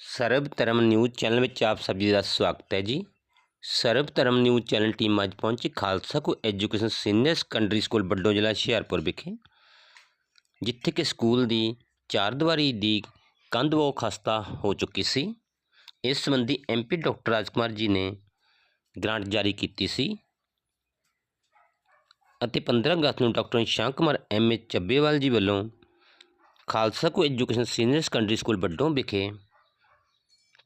ਸਰਬ Dharam news channel ਵਿੱਚ ਆਪ ਸਭ ਜੀ ਦਾ ਸਵਾਗਤ ਹੈ ਜੀ। ਸਰਬ ਧਰਮ ਨਿਊਜ਼ ਚੈਨਲ ਟੀਮ ਅੱਜ ਪਹੁੰਚੀ Khalsa co education senior secondary school Baddo ਜ਼ਿਲ੍ਹਾ ਹੁਸ਼ਿਆਰਪੁਰ ਵਿਖੇ, ਜਿੱਥੇ ਕਿ ਸਕੂਲ ਦੀ ਚਾਰ ਦੀਵਾਰੀ ਦੀ ਕੰਧ ਉਹ ਖਸਤਾ ਹੋ ਚੁੱਕੀ ਸੀ। ਇਸ ਸੰਬੰਧੀ ਐਮਪੀ ਡਾਕਟਰ ਰਾਜਕੁਮਾਰ ਜੀ ਨੇ ਗ੍ਰਾਂਟ ਜਾਰੀ ਕੀਤੀ ਸੀ ਅਤੇ 15 ਅਗਸਤ ਨੂੰ ਡਾਕਟਰ ਨਿਸ਼ਾਂਕ ਕੁਮਾਰ ਐਮਏ ਚੱਬੇਵਾਲ ਜੀ ਵੱਲੋਂ Khalsa co education senior secondary school Baddo ਵਿਖੇ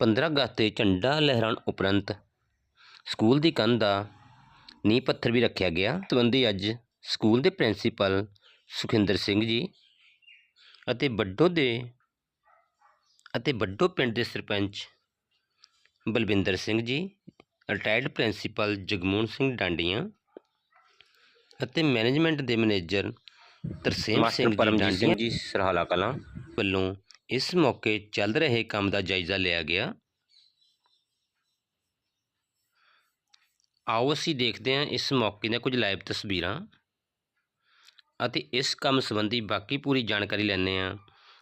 15 ਅਗਸਤ ਤੇ ਝੰਡਾ ਲਹਿਰਾਉਣ ਉਪਰੰਤ ਸਕੂਲ ਦੀ ਕੰਧ ਦਾ ਨੀਂਹ ਪੱਥਰ ਵੀ ਰੱਖਿਆ ਗਿਆ। ਸੰਬੰਧੀ ਅੱਜ ਸਕੂਲ ਦੇ ਪ੍ਰਿੰਸੀਪਲ ਸੁਖਿੰਦਰ ਸਿੰਘ ਜੀ ਅਤੇ ਬੱਡੋ ਦੇ ਅਤੇ ਬੱਡੋ ਪਿੰਡ ਦੇ ਸਰਪੰਚ ਬਲਵਿੰਦਰ ਸਿੰਘ ਜੀ ਰਿਟਾਇਰਡ ਪ੍ਰਿੰਸੀਪਲ ਜਗਮੋਹਨ ਸਿੰਘ ਡਾਂਡੀਆਂ ਅਤੇ ਮੈਨੇਜਮੈਂਟ ਦੇ ਮੈਨੇਜਰ ਤਰਸੇਮ ਸਿੰਘ ਜੀ ਪਰਮਜੀਤ ਸਿੰਘ ਜੀ ਸਰਹਾਲਾ ਕਲਾਂ। ਵੱਲੋਂ ਇਸ ਮੌਕੇ ਚੱਲ ਰਹੇ ਕੰਮ ਦਾ ਜਾਇਜ਼ਾ ਲਿਆ ਗਿਆ। ਆਓ ਅਸੀਂ ਦੇਖਦੇ ਹਾਂ ਇਸ ਮੌਕੇ ਦੀਆਂ ਕੁਝ ਲਾਈਵ ਤਸਵੀਰਾਂ ਅਤੇ ਇਸ ਕੰਮ ਸੰਬੰਧੀ ਬਾਕੀ ਪੂਰੀ ਜਾਣਕਾਰੀ ਲੈਂਦੇ ਹਾਂ।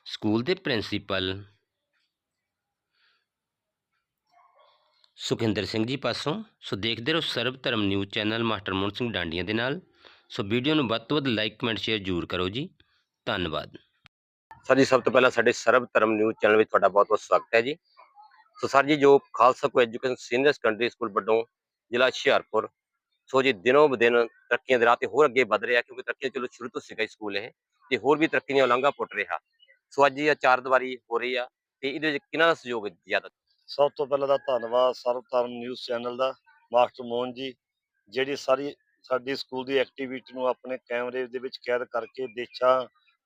ਸਕੂਲ ਦੇ ਪ੍ਰਿੰਸੀਪਲ ਸੁਖਿੰਦਰ ਸਿੰਘ ਜੀ ਪਾਸੋਂ। ਸੋ ਦੇਖਦੇ ਰਹੋ Sarab Dharam news channel master Mohan Singh Dandian ਦੇ ਨਾਲ। ਸੋ ਵੀਡੀਓ ਨੂੰ ਵੱਧ ਤੋਂ ਵੱਧ ਲਾਈਕ, ਕਮੈਂਟ, ਸ਼ੇਅਰ ਜ਼ਰੂਰ ਕਰੋ ਜੀ। ਧੰਨਵਾਦ। ਸਰ ਜੀ, ਸਭ ਤੋਂ ਪਹਿਲਾਂ ਸਾਡੇ ਸਰਬ ਧਰਮ ਨਿਊਜ਼ ਚੈਨਲ ਵਿੱਚ ਤੁਹਾਡਾ ਬਹੁਤ ਬਹੁਤ ਸਵਾਗਤ ਹੈ ਜੀ। ਸੋ ਸਰ ਜੀ, ਜੋ Khalsa co education senior secondary school ਵੱਲੋਂ ਜ਼ਿਲ੍ਹਾ ਹੁਸ਼ਿਆਰਪੁਰ, ਸੋ ਜੀ, ਦਿਨੋਂ ਦਿਨ ਤਰੱਕੀਆਂ ਦੇ ਰਾਹ ਤੇ ਹੋਰ ਅੱਗੇ ਵਧ ਰਿਹਾ, ਕਿਉਂਕਿ ਤਰੱਕੀਆਂ ਚਲੋ ਸ਼ੁਰੂ ਤੋਂ ਸੀਗਾ ਸਕੂਲ ਇਹ, ਤੇ ਹੋਰ ਵੀ ਤਰੱਕੀ ਦੀਆਂ ਉਲੰਘਾ ਪੁੱਟ ਰਿਹਾ। ਸੋ ਅੱਜ ਇਹ ਚਾਰ ਦੀਵਾਰੀ ਹੋ ਰਹੀ ਆ, ਤੇ ਇਹਦੇ ਵਿੱਚ ਕਿਹਨਾਂ ਦਾ ਸਹਿਯੋਗ ਜ਼ਿਆਦਾ? ਸਭ ਤੋਂ ਪਹਿਲਾਂ ਤਾਂ ਧੰਨਵਾਦ ਸਰਵਧਰਮ ਨਿਊਜ਼ ਚੈਨਲ ਦਾ, ਮਾਸਟਰ ਮੋਹਨ ਜੀ, ਜਿਹੜੀ ਸਾਰੀ ਸਾਡੀ ਸਕੂਲ ਦੀ ਐਕਟੀਵਿਟੀ ਨੂੰ ਆਪਣੇ ਕੈਮਰੇ ਦੇ ਵਿੱਚ ਕੈਦ ਕਰਕੇ ਦੇਸ਼ਾਂ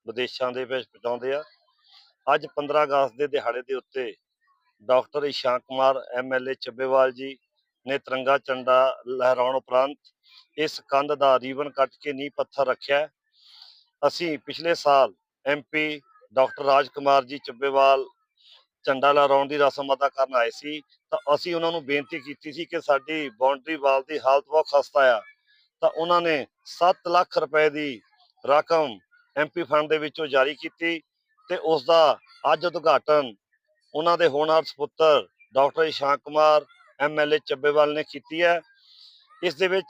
ਵਿਦੇਸ਼ਾਂ ਦੇ ਵਿੱਚ ਪਹੁੰਚਾਉਂਦੇ ਆ। ਅੱਜ 15 ਅਗਸਤ ਦੇ ਦਿਹਾੜੇ ਦੇ ਉੱਤੇ ਡਾਕਟਰ ਇਸ਼ਾਂਕ ਕੁਮਾਰ ਐਮਐਲਏ ਚੱਬੇਵਾਲ ਜੀ ਨੇ ਤਿਰੰਗਾ ਝੰਡਾ ਲਹਿਰਾਉਣ ਉਪਰੰਤ ਇਸ ਕੰਧ ਦਾ ਰੀਬਨ ਕੱਟ ਕੇ ਨੀਂਹ ਪੱਥਰ ਰੱਖਿਆ ਅਸੀਂ ਪਿਛਲੇ ਸਾਲ ਐਮਪੀ ਡਾਕਟਰ ਰਾਜ ਕੁਮਾਰ ਜੀ ਚੱਬੇਵਾਲ ਝੰਡਾ ਲਹਿਰਾਉਣ ਦੀ ਰਸਮ ਅਦਾ ਕਰਨ ਆਏ ਸੀ ਤਾਂ ਅਸੀਂ ਉਹਨਾਂ ਨੂੰ ਬੇਨਤੀ ਕੀਤੀ ਸੀ ਕਿ ਸਾਡੀ ਬਾਉਂਡਰੀ ਵਾਲ ਦੀ ਹਾਲਤ ਬਹੁਤ ਖਸਤਾ ਆ। ਤਾਂ ਉਹਨਾਂ ਨੇ 7 ਲੱਖ ਰੁਪਏ ਦੀ ਰਕਮ ਐਮਪੀ ਫੰਡ ਦੇ ਵਿੱਚੋਂ ਜਾਰੀ ਕੀਤੀ ਤੇ ਉਸ ਦਾ ਅੱਜ ਉਦਘਾਟਨ ਉਹਨਾਂ ਦੇ ਹੋਣਹਾਰ ਸੁਪੁੱਤਰ ਡਾਕਟਰ ਇਸ਼ਾਂਕ ਕੁਮਾਰ ਐਮਐਲਏ ਚੱਬੇਵਾਲ ਨੇ ਕੀਤੀ ਹੈ। ਇਸ ਦੇ ਵਿੱਚ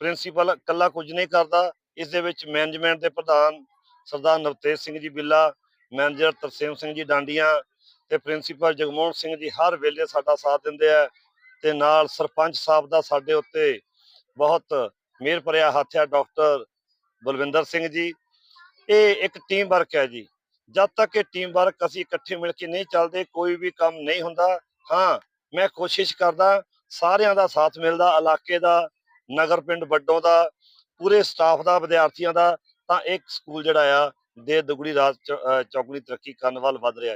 ਪ੍ਰਿੰਸੀਪਲ ਇਕੱਲਾ ਕੁਝ ਨਹੀਂ ਕਰਦਾ। ਇਸ ਦੇ ਵਿੱਚ ਮੈਨੇਜਮੈਂਟ ਦੇ ਪ੍ਰਧਾਨ ਸਰਦਾਰ ਨਵਤੇਜ ਸਿੰਘ ਜੀ ਬਿੱਲਾ, ਮੈਨੇਜਰ ਤਰਸੇਮ ਸਿੰਘ ਜੀ ਡਾਂਡੀਆਂ ਤੇ ਪ੍ਰਿੰਸੀਪਲ ਜਗਮੋਹਨ ਸਿੰਘ ਜੀ ਹਰ ਵੇਲੇ ਸਾਡਾ ਸਾਥ ਦਿੰਦੇ ਆ ਤੇ ਨਾਲ ਸਰਪੰਚ ਸਾਹਿਬ ਦਾ ਸਾਡੇ ਉੱਤੇ ਬਹੁਤ ਮਿਹਰ ਭਰਿਆ ਹੱਥ ਹੈ ਡਾਕਟਰ ਬਲਵਿੰਦਰ ਸਿੰਘ ਜੀ। ਇਹ ਇੱਕ ਟੀਮ ਵਰਕ ਹੈ ਜੀ। ਜਦ ਤੱਕ ਇਹ ਟੀਮ ਵਰਕ ਅਸੀਂ ਇਕੱਠੇ ਮਿਲ ਕੇ ਨਹੀਂ ਚੱਲਦੇ, ਕੋਈ ਵੀ ਕੰਮ ਨਹੀਂ ਹੁੰਦਾ, ਹਾਂ, ਮੈਂ ਕੋਸ਼ਿਸ਼ ਕਰਦਾ, ਸਾਰਿਆਂ ਦਾ ਸਾਥ ਮਿਲਦਾ, ਇਲਾਕੇ ਦਾ, ਨਗਰ ਪਿੰਡ ਵੱਡੋਂ ਦਾ, ਪੂਰੇ ਸਟਾਫ ਦਾ, ਵਿਦਿਆਰਥੀਆਂ ਦਾ, ਤਾਂ ਇੱਕ ਸਕੂਲ ਜਿਹੜਾ ਆ ਦੇ ਦੁਗੜੀ ਰਾਤ ਚ- ਅਹ ਤਰੱਕੀ ਕਰਨ ਵੱਲ ਵਧ ਰਿਹਾ ਜੀ।